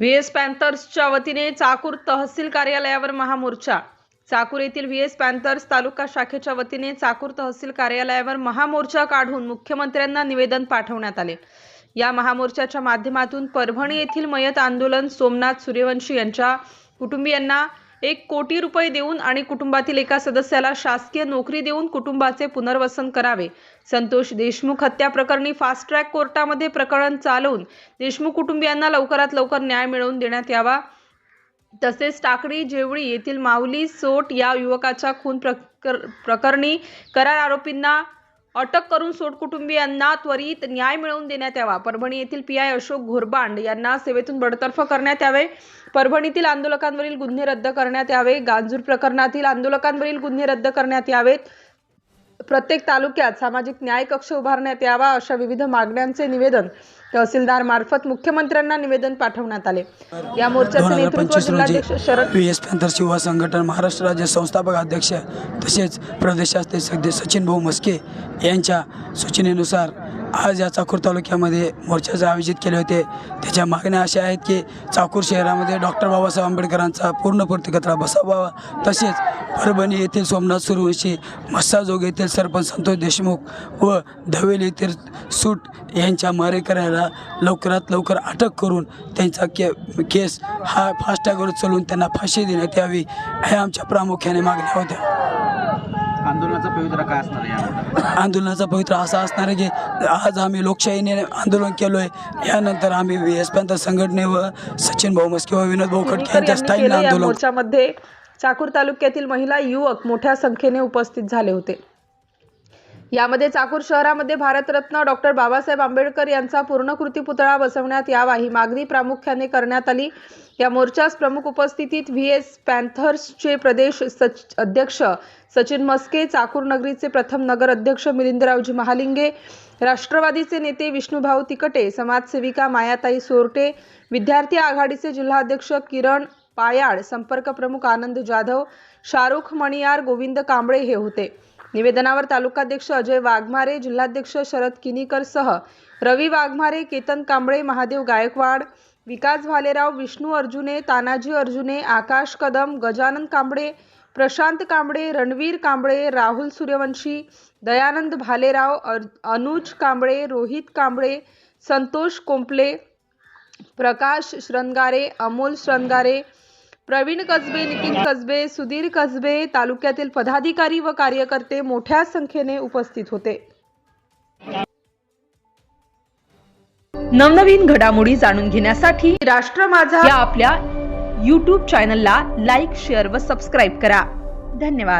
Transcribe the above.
V S पॅन्थर्सच्या वतीने चाकूर तहसील कार्यालयावर महामोर्चा. चाकूर येथील व्ही एस पॅन्थर्स तालुका शाखेच्या वतीने चाकूर तहसील कार्यालयावर महामोर्चा काढून मुख्यमंत्र्यांना निवेदन पाठवण्यात आले. या महामोर्चाच्या माध्यमातून परभणी येथील मयत आंदोलन सोमनाथ सूर्यवंशी यांच्या कुटुंबियांना एक कोटी रुपये देऊन आणि कुटुंबातील एका सदस्याला शासकीय नोकरी देऊन कुटुंबाचे पुनर्वसन करावे. संतोष देशमुख हत्या प्रकरणी फास्ट ट्रॅक कोर्टामध्ये प्रकरण चालवून देशमुख कुटुंबियांना लवकरात लवकर न्याय मिळवून देण्यात यावा. तसेच टाकडी जेवळी येथील माऊली सोट या युवकाच्या खून प्रकर प्रकरणी करार आरोपींना अटक करून सोड कुटुंबियांना त्वरित न्याय मिळवून देण्यात यावा. परभणी येथील पी आय अशोक घोरबांड यांना सेवेतून बडतर्फ करण्यात यावे. परभणीतील आंदोलकांवरील गुन्हे रद्द करण्यात यावे. गांजूर प्रकरणातील आंदोलकांवरील गुन्हे रद्द करण्यात यावेत. प्रत्येक तालुक्यात सामाजिक न्याय कक्ष उभारण्यात यावा अशा विविध मागण्यांचे निवेदन तहसीलदार मार्फत मुख्यमंत्र्यांना निवेदन पाठवण्यात आले. या मोर्चाचे नेतृत्व पंचवीस जिल्हाध्यक्ष शरद पी एस युवा संघटन महाराष्ट्र राज्य संस्थापक अध्यक्ष तसेच प्रदेशाचे सध्या सचिन भाऊ मस्के यांच्या सूचनेनुसार आज या चाकूर तालुक्यामध्ये मोर्चाचे आयोजित केले होते. त्याच्या मागण्या अशा आहेत की चाकूर शहरामध्ये डॉक्टर बाबासाहेब आंबेडकरांचा पूर्ण प्रतिकत्रा बसावा तसेच परभणी येथील सोमनाथ सुरवंशी मस्साजोग येथील सरपंच संतोष देशमुख व धवेल येथील सूट यांच्या मारेकऱ्याला लवकरात लवकर अटक करून त्यांचा के केस हा फास्टॅगवर चालवून त्यांना फाशी देण्यात यावी ह्या आमच्या प्रामुख्याने मागण्या होत्या. आंदोलनाचा पवित्रा काय असणार आहे आंदोलनाचा पवित्र असा असणार आहे की आज आम्ही लोकशाहीने आंदोलन केलो आहे यानंतर आम्ही व्ही एस पॅन्थर संघटने व सचिन भाऊ मस्के व विनोद भाऊ खटके कुलकर्णी यांच्या यांनी स्थायीने केले या आंदोलन. मोर्चामध्ये चाकूर तालुक्यातील महिला युवक मोठ्या संख्येने उपस्थित झाले होते. यामध्ये चाकूर शहरामध्ये भारतरत्न डॉक्टर बाबासाहेब आंबेडकर यांचा पूर्णकृती पुतळा बसवण्यात यावा ही मागणी प्रामुख्याने करण्यात आली. या मोर्चास प्रमुख उपस्थितीत व्ही एस पॅन्थर्सचे प्रदेश सच अध्यक्ष सचिन मस्के चाकूर नगरीचे प्रथम नगर अध्यक्ष मिलिंदरावजी महालिंगे राष्ट्रवादीचे नेते विष्णुभाऊ तिकटे समाजसेविका मायाताई सोरटे विद्यार्थी आघाडीचे जिल्हाध्यक्ष किरण पायाड संपर्क प्रमुख आनंद जाधव शाहरुख मणियार गोविंद कांबळे हे होते. निवेदनावर तालुकाध्यक्ष अजय वाघमारे जिल्हाध्यक्ष शरद किनीकर सह रवी वाघमारे केतन कांबळे महादेव गायकवाड विकास भालेराव विष्णू अर्जुने तानाजी अर्जुने आकाश कदम गजानन कांबळे प्रशांत कांबळे रणवीर कांबळे राहुल सूर्यवंशी दयानंद भालेराव अर- अनुज कांबळे रोहित कांबळे संतोष कोंपले प्रकाश श्रंगारे अमोल श्रंगारे प्रवीण कसबे नितीन कसबे सुधीर कसबे तालुक्यातील पदाधिकारी व कार्यकर्ते मोठ्या संख्येने उपस्थित होते. नवनवीन घडामोडी जाणून घेण्यासाठी राष्ट्र माझा या आपल्या यूट्यूब चॅनलला लाईक शेअर व सबस्क्राईब करा. धन्यवाद.